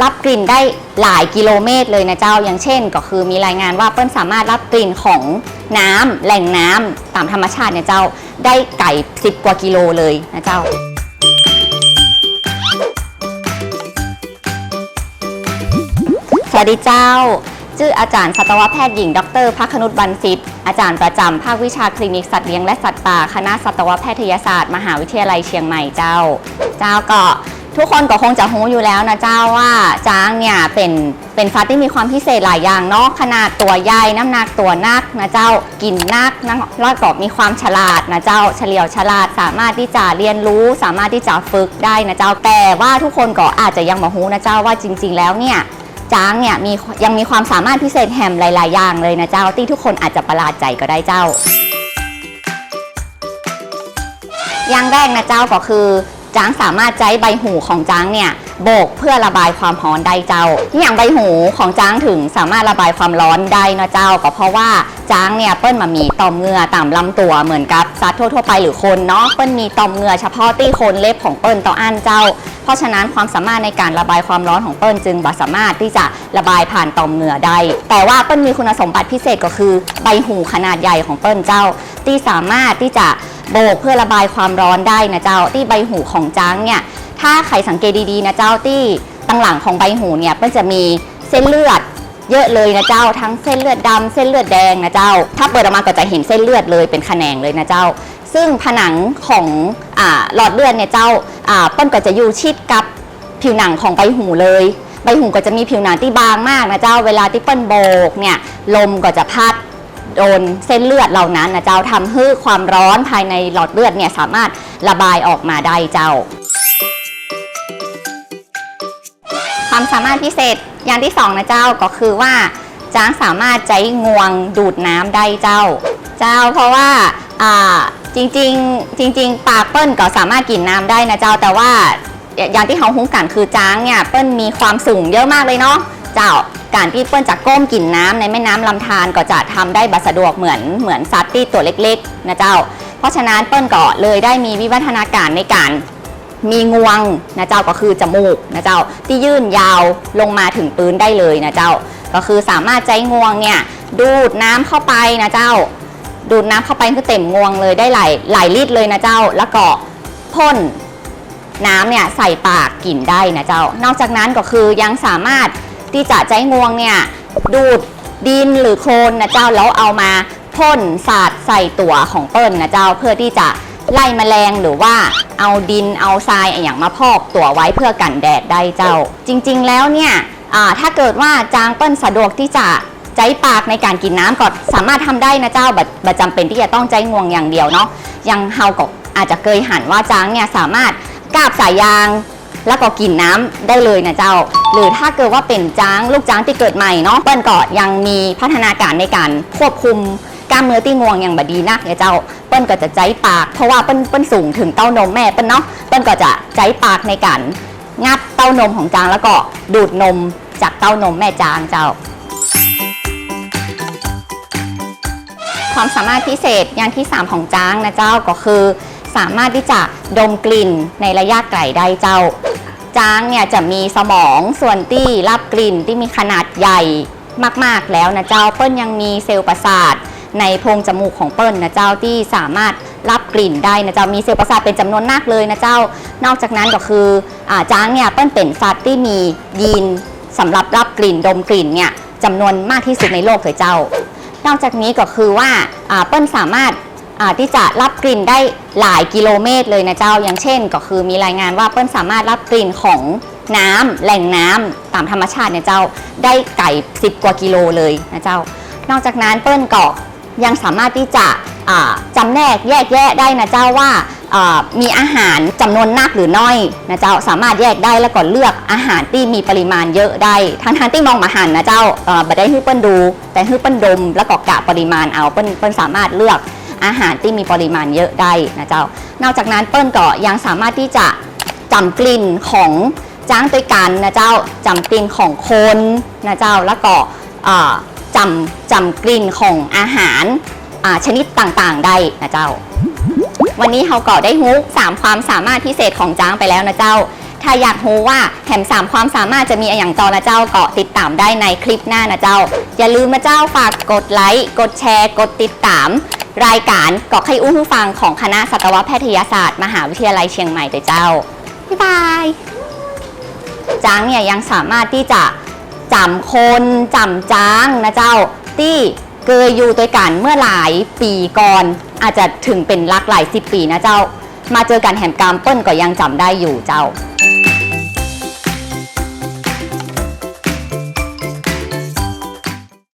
รับกลิ่นได้หลายกิโลเมตรเลยนะเจ้าอย่างเช่น ก็คือมีรายงานว่าเปิ้ลสามารถรับกลิ่นของน้ำแหล่งน้ำตามธรรมชาติเนี่ยเจ้าได้ไก่10กว่ากิโลเลยนะเจ้า สวัสดีเจ้า ชื่ออาจารย์สัตวแพทย์หญิง ดรพักคนุษบันซิตอาจารย์ประจำภาควิชาคลินิกสัตว์เลี้ยงและสัตว์ป่าคณะสัตวแพทยศาสตร์ มหาวิทยาลัยเชียงใหม่เจ้า เจ้าก็ ทุกคนก็คงจะรู้อยู่แล้วนะเจ้าว่าจ้างเนี่ยเป็นเป็นฟัดที่มีความพิเศษหลายอย่างเนาะขนาดตัวใหญ่น้ำหนักตัวนักนะเจ้ากินนักนะแล้วก็มีความฉลาดนะเจ้าเฉลียวฉลาดสามารถที่จะเรียนรู้สามารถที่จะฝึกได้นะเจ้าแต่ว่าทุกคนก็อาจจะยังมาหูนะเจ้าว่าจริง ๆ แล้วเนี่ยจ้างเนี่ยมียังมีความสามารถพิเศษแฮมหลาย ๆ อย่างเลยนะเจ้าที่ทุกคนอาจจะประหลาดใจก็ได้เจ้าอย่างแรกนะเจ้าก็คือ จ้างสามารถใช้ใบหูของจ้างเนี่ยโบกเพื่อระบายความร้อนได้เจ้า อย่างใบหูของจ้างถึงสามารถระบายความร้อนได้นะเจ้า ก็เพราะว่าจ้างเนี่ยเปิ้ลมามีต่อมเหงื่อตามลำตัวเหมือนกับสัตว์ทั่วๆไปหรือคนเนาะเปิ้ลมีต่อมเหงื่อเฉพาะที่โคนเล็บของเปิ้ลต่ออันเจ้า เพราะฉะนั้นความสามารถในการระบายความร้อนของเปิ้ลจึงบ่สามารถที่จะระบายผ่านต่อมเหงื่อได้ แต่ว่าเปิ้ลมีคุณสมบัติพิเศษก็คือ ใบหูขนาดใหญ่ของเปิ้ลเจ้า ที่สามารถที่จะ โบกเพื่อระบายความร้อนได้นะเจ้าที่ใบหูของจ้างเนี่ยถ้าใครสังเกตดีๆนะเจ้าที่ตั้งหลังของใบหูเนี่ยเปิ้ลจะมีเส้นเลือดเยอะเลยนะเจ้า ทั้งเส้นเลือดดำเส้นเลือดแดงนะเจ้า ถ้าเปิดออกมาก็จะเห็นเส้นเลือดเลยเป็นแขนงเลยนะเจ้า ซึ่งผนังของอาหลอดเลือดเนี่ยเจ้าอ่าเปิ้ลก็จะอยู่ชิดกับผิวหนังของใบหูเลย ใบหูก็จะมีผิวหนังที่บางมากนะเจ้า เวลาที่เปิ้ลโบกเนี่ยลมก็จะพัด โดนเส้นเลือดเหล่านั้นนะเจ้าทำให้ความร้อนภายในหลอดเลือดเนี่ยสามารถระบายออกมาได้เจ้า ความสามารถพิเศษอย่างที่สองนะเจ้าก็คือว่าจ้างสามารถใจงวงดูดน้ำได้เจ้า เจ้าเพราะว่าอ่าจริงจริงปากเปิ้ลก็สามารถกินน้ำได้นะเจ้า แต่ว่าอย่างที่เขาหุ้งกันคือจ้างเนี่ยเปิ้ลมีความสูงเยอะมากเลยเนาะเจ้า การที่เปิ้ลจะก้มกินน้ำในแม่น้ำลำธารก็จะทำได้บัสะดวกเหมือนเหมือนสัตว์ที่ตัวเล็กๆนะเจ้า เพราะฉะนั้นเปิ้ลก็เลยได้มีวิวัฒนาการในการมีงวงนะเจ้าก็คือจมูกนะเจ้าที่ยื่นยาวลงมาถึงปืนได้เลยนะเจ้า ก็คือสามารถใจงวงเนี่ยดูดน้ำเข้าไปนะเจ้า ดูดน้ำเข้าไปคือเต็มงวงเลยได้หลายหลายลิตรเลยนะเจ้า แล้วก็พ่นน้ำเนี่ยใส่ปากกินได้นะเจ้า นอกจากนั้นก็คือยังสามารถ ที่จะใจงวงเนี่ยดูดดินหรือโคลนนะเจ้าแล้วเอามาพ่นสาดใส่ตัวของเปิ้ลนะเจ้าเพื่อที่จะไล่แมลงหรือว่าเอาดินเอาทรายอย่างมาพอกตัวไว้เพื่อกันแดดได้เจ้า จริงๆแล้วเนี่ยถ้าเกิดว่าจางเปิ้ลสะดวกที่จะใจปากในการกินน้ำก็สามารถทำได้นะเจ้าบัดบัดจำเป็นที่จะต้องใจงวงอย่างเดียวเนาะยังเฮาก็อาจจะเคยหันว่าจางเนี่ยสามารถกาบสายยางแล้วก็กินน้ำได้เลยนะเจ้า หรือถ้าเกิดว่าเป็นจ้างลูกจ้างที่เกิดใหม่เนาะเปิ้ลก็ยังมีพัฒนาการในการควบคุมกล้ามเนื้อที่งวงอย่างบดีนักเนี่ยเจ้าเปิ้ลก็จะใจปาก เพราะว่าเปิ้ลเปิ้ลสูงถึงเต้านมแม่เปิ้ลเนาะเปิ้ลก็จะใจปากในการงับเต้านมของจางแล้วก็ดูดนมจากเต้านมแม่จางเจ้า ความสามารถพิเศษอย่างที่ 3 ของจ้างนะเจ้าก็คือ สามารถที่จะดมกลิ่นในระยะไกลได้เจ้า จ้างเนี่ยจะมีสมองส่วนที่รับกลิ่นที่มีขนาดใหญ่มากๆแล้วนะเจ้าเปิ้ลยังมีเซลล์ประสาทในโพรงจมูกของเปิ้ลนะเจ้าที่สามารถรับกลิ่นได้นะเจ้ามีเซลล์ประสาทเป็นจำนวนมากเลยนะเจ้า นอกจากนั้นก็คืออจ้างเนี่ยเปิ้ลเป็นสัตว์ที่มียีนสำหรับรับกลิ่นดมกลิ่นเนี่ยจำนวนมากที่สุดในโลกเลยเจ้า นอกจากนี้ก็คือว่าเปิ้ลสามารถ ที่จะรับกลิ่นได้หลายกิโลเมตรเลยนะเจ้า อย่างเช่น ก็คือมีรายงานว่าเปิ้ลสามารถรับกลิ่นของน้ำแหล่งน้ำตามธรรมชาติเนี่ยเจ้าได้ไก่ 10 กว่ากิโลเลยนะเจ้า นอกจากนั้นเปิ้ลก็ยังสามารถที่จะอ่าจำแนกแยกแยะได้นะเจ้าว่ามีอาหารจำนวนนักหรือน้อยนะเจ้าสามารถแยกได้แล้วก็เลือกอาหารที่มีปริมาณเยอะได้ทั้งทที่มองมาหันนะเจ้าบัได้ให้เปิ้ลดู แต่ให้เปิ้ลดม แล้วก็กะปริมาณเอาเปิ้ลเปิ้ลสามารถเลือก อาหารที่มีปริมาณเยอะได้นะเจ้า นอกจากนั้นเปิ้ลก็ยังสามารถที่จะจำกลิ่นของจ้างด้วยกันนะเจ้าจำกลิ่นของคนนะเจ้าแล้วก็อ่าจำจำกลิ่นของอาหารชนิดต่างๆ ได้นะเจ้า วันนี้เขาก็ได้ฮุกสามความสามารถพิเศษของจ้างไปแล้วนะเจ้า ถ้าอยากรู้ว่าแถมสามความสามารถจะมีอะไรอย่างต่อนะเจ้าก็ติดตามได้ในคลิปหน้านะเจ้า อย่าลืมนะเจ้าฝากกดไลค์ กดแชร์ กดติดตาม รายการกอกให้อู้หูฟังของคณะสัตวแพทยศาสตร์ มหาวิทยาลัยเชียงใหม่ด้วยเจ้าบ๊ายบายจ้างเนี่ยยังสามารถที่จะจำคนจำจ้างนะเจ้าที่เกยอยู่ด้วยกันเมื่อหลายปีก่อน อาจจะถึงเป็นหลักหลายสิบปีนะเจ้า มาเจอกันแหมกรรมเปิ้ลก็ยังจำได้อยู่เจ้า